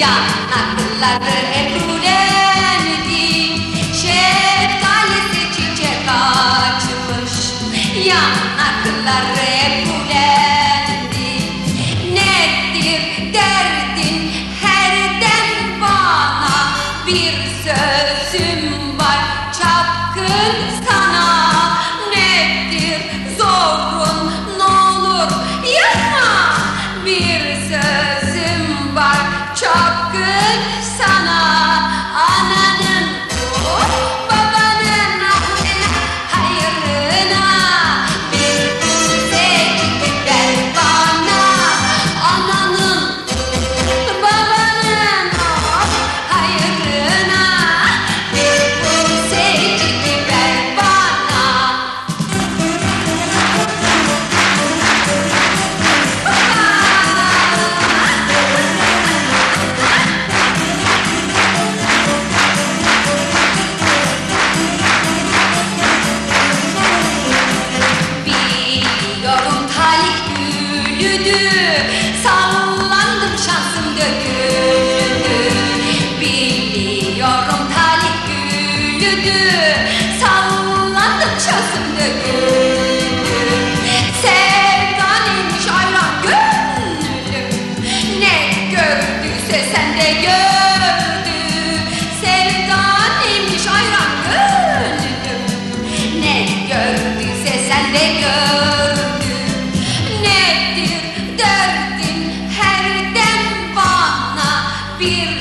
ya akılları hep ürendi Şeftalisi çiçek açmış. Ya akılları hep ürendi Nedir derdin? Her bana bir sözüm var çapkın sana. Nedir zorun olur yıkma bir söz. büyüdü Sallandım şansım döküldü. Biliyorum talih gülüdü. Sallandım şansım döküldü. Sevdanıymış ayran gönlüm. Ne gördüyse sen de gördü Sevdanıymış ayran gönlüm. Ne gördüyse sen de gördü vivir